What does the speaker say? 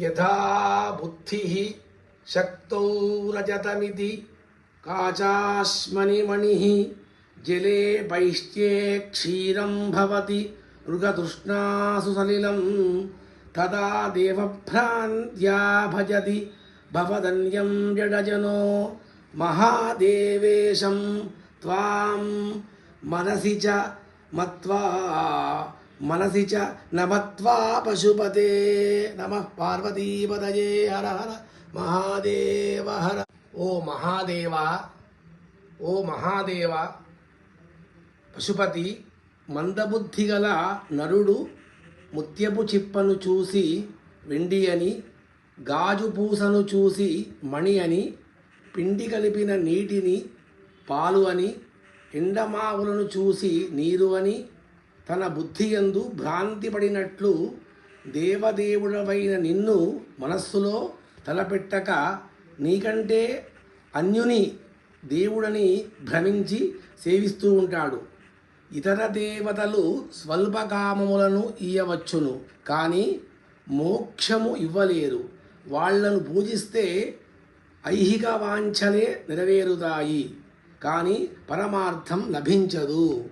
यथा बुद्धिः शक्तौ रजतमिति काचास्मनिमणिः जले बैष्ट्ये क्षीरं भवति मृगतृष्णासु सलिलं तदा देवभ्रान्त्या भजति भवदन्यं जडजनो महादेवेशं त्वां मनसि च मत्वा మనసి చ నమత్వా పశుపతే నమ పార్వతీపదయే హర హర మహాదేవ హర. ఓ మహాదేవ ఓ మహాదేవ పశుపతి మందబుద్ధి గల నరుడు ముత్యపు చిప్పను చూసి వెండి అని గాజు పూసను చూసి మణి అని పిండి కలిపిన నీటిని పాలు అని ఎండమావులను చూసి నీరు అని తన బుద్ధి యందు భ్రాంతి పడినట్లు దేవదేవుడవైన నిన్ను మనస్సులో తలపెట్టక నీకంటే అన్యుని దేవుడని భ్రమించి సేవిస్తూ ఉంటాడు. ఇతర దేవతలు స్వల్పకామములను ఇయ్యవచ్చును కానీ మోక్షము ఇవ్వలేరు. వాళ్ళను పూజిస్తే ఐహిక వాంఛలే నెరవేరుతాయి కానీ పరమార్థం లభించదు.